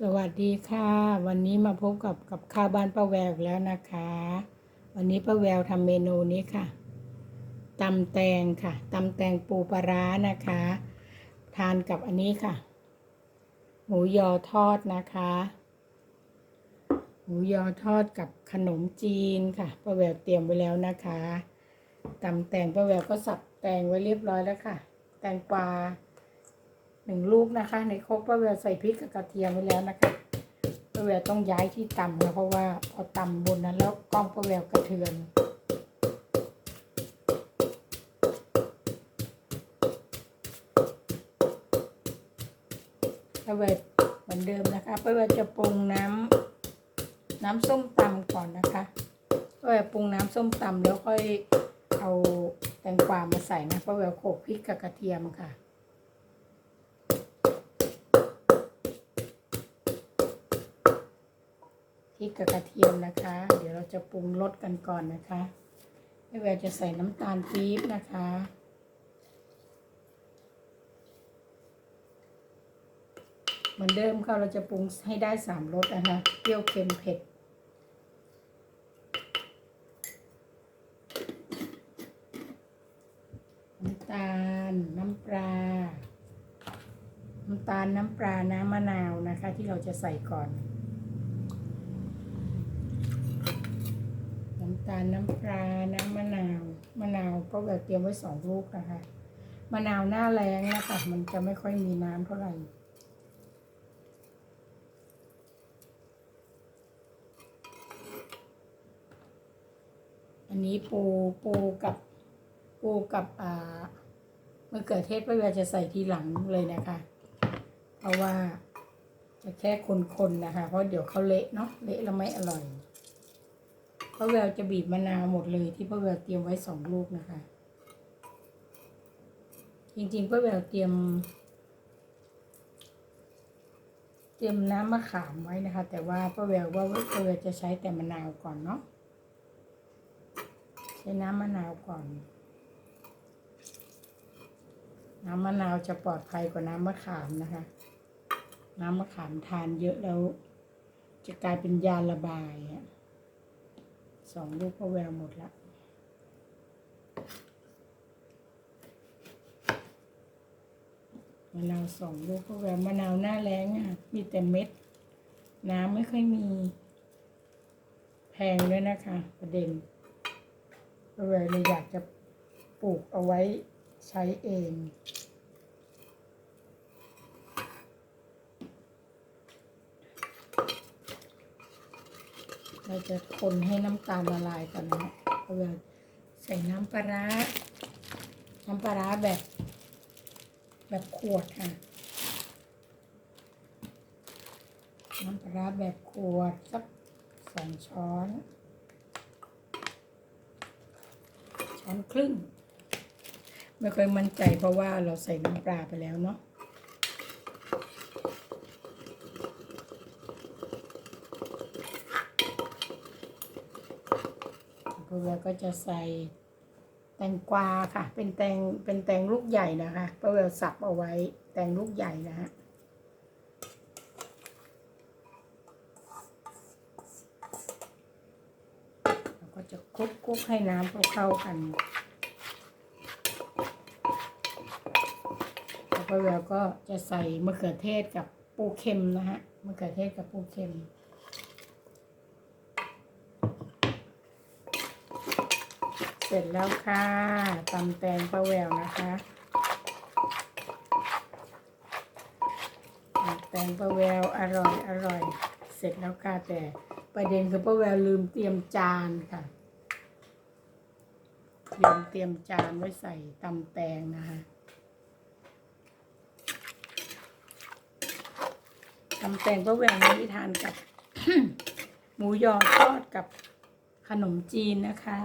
สวัสดีค่ะ วันนี้มาพบกับกับข้าวบ้านป้าแววอีกแล้วนะคะ วันนี้ป้าแววทำเมนูนี้ค่ะตำแตงค่ะตำแตงปูปลาร้านะคะ ทานกับอันนี้ค่ะ หมูยอทอดนะคะ หมูยอทอดกับขนมจีนค่ะป้าแววเตรียมไว้แล้วนะคะตำแตงป้าแววก็สับแตงไว้เรียบร้อยแล้วค่ะ แตงกวา หนึ่งลูกนะคะในโครกป้าแววใส่พริกกับกระเทียมไว้แล้วนะคะป้าแววต้องย้ายที่ตำนะเพราะว่าพอตำบนนั้นแล้วกล้องป้าแววกระเทือนป้าแววเหมือนเดิมนะคะป้าแววจะปรุงน้ำน้ำส้มตำก่อนนะคะป้าแววปรุงน้ำส้มตำแล้วค่อยเอาแตงกวามาใส่นะป้าแววโขลกพริกกับกระเทียมค่ะ ริกกับกระเทียมนะคะ เดี๋ยวเราจะปรุงรสกันก่อนนะคะไม่แววจะใส่น้ำตาลปี๊บนะคะเหมือนเดิมค่ะเราจะปรุงให้ได้สามรสนะคะเปรี้ยวเค็มเผ็ด น้ำตาล น้ำปลา น้ำตาล น้ำปลา น้ำมะนาวนะคะ ที่เราจะใส่ก่อน น้ำตาลน้ำปลาน้ำมะนาว มะนาวก็แบบเตรียมไว้สองลูกนะคะ มะนาวหน้าแรงนะคะมันจะไม่ค่อยมีน้ำเท่าไหร่อันนี้ปูปูกับปูกับอ่ามะเขือเทศป้าแววจะใส่ทีหลังเลยนะคะ เพราะว่าจะแค่คนๆนะคะ เพราะเดี๋ยวเขาเละเนาะเละแล้วไม่อร่อย ป้าแววจะบีบมะนาวหมดเลยที่ป้าแววเตรียมไว้สองลูกนะคะ จริงๆป้าแววเตรียม เตรียมน้ำมะขามไว้นะคะ แต่ว่าป้าแววว่าป้าแววจะใช้แต่มะนาวก่อนเนาะใช้น้ำมะนาวก่อน น้ำมะนาวจะปลอดภัยกว่าน้ำมะขามนะคะ น้ำมะขามทานเยอะแล้ว จะกลายเป็นยาระบายอะ สองลูกก็แววหมดละมะนาวสองลูกก็แววมะนาวหน้าแรงอะ มีแต่เม็ด น้ำไม่ค่อยมี แพงด้วยนะคะ ประเด็นก็แววเลยอยากจะปลูกเอาไว้ใช้เอง เราจะคนให้น้ำตาลละลายก่อนนะเพื่อใส่น้ำปลาร้าน้ำปลาร้าแบบ แบบขวดค่ะ น้ำปลาร้าแบบขวดสักสองช้อน ช้อนครึ่ง ไม่ค่อยมั่นใจเพราะว่าเราใส่น้ำปลาไปแล้วเนาะ เพื่อก็จะใส่แตงกวาค่ะ เป็นแตงเป็นแตงลูกใหญ่นะคะป้าเวลสับเอาไว้แตงลูกใหญ่นะฮะเราก็จะคลุกคลุกให้น้ำเข้ากันแล้วป้าเวลก็จะใส่มะเขือเทศกับปูเค็มนะฮะมะเขือเทศกับปูเค็ม เส ร็จแล้วค่ะตำแตงป้าแววนะคะแตงป้าแววอร่อยอร่อย เสร็จแล้วค่ะแต่ประเด็นคือป้าแววลืมเตรียมจานค่ะลืมเตรียมจานไว้ใส่ตำแตงนะคะตำแตงป้าแววนี้ทานกับ หมูยอทอดกับขนมจีนนะคะ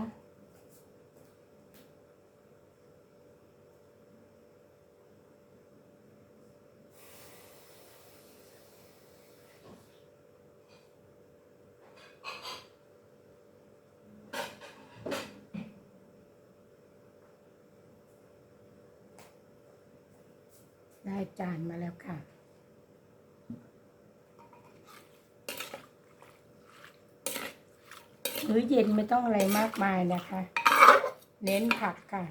จานมาแล้วค่ะ มื้อเย็นไม่ต้องอะไรมากมายนะคะ เน้นผักค่ะ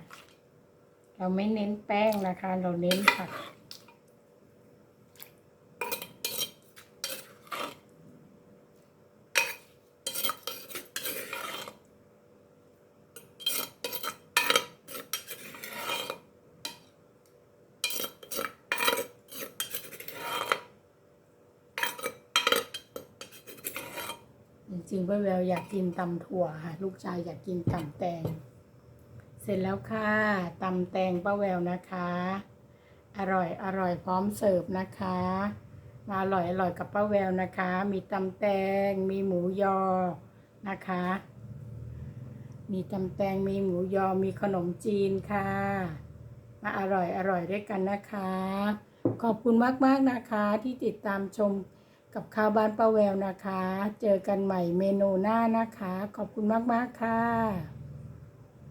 เราไม่เน้นแป้งนะคะ เราเน้นผัก จริงๆป้าแววอยากกินตำถั่วค่ะ ลูกชายอยากกินตำแตง เสร็จแล้วค่ะตำแตงป้าแววนะคะ อร่อยอร่อยพร้อมเสิร์ฟนะคะ มาอร่อยอร่อยกับป้าแววนะคะ มีตำแตงมีหมูยอนะคะ มีตำแตงมีหมูยอมีขนมจีนค่ะ มาอร่อยอร่อยด้วยกันนะคะ ขอบคุณมากๆนะคะที่ติดตามชม กับข้าวบ้านป้าแววนะคะ เจอกันใหม่เมนูหน้านะคะ ขอบคุณมาก ๆ ค่ะ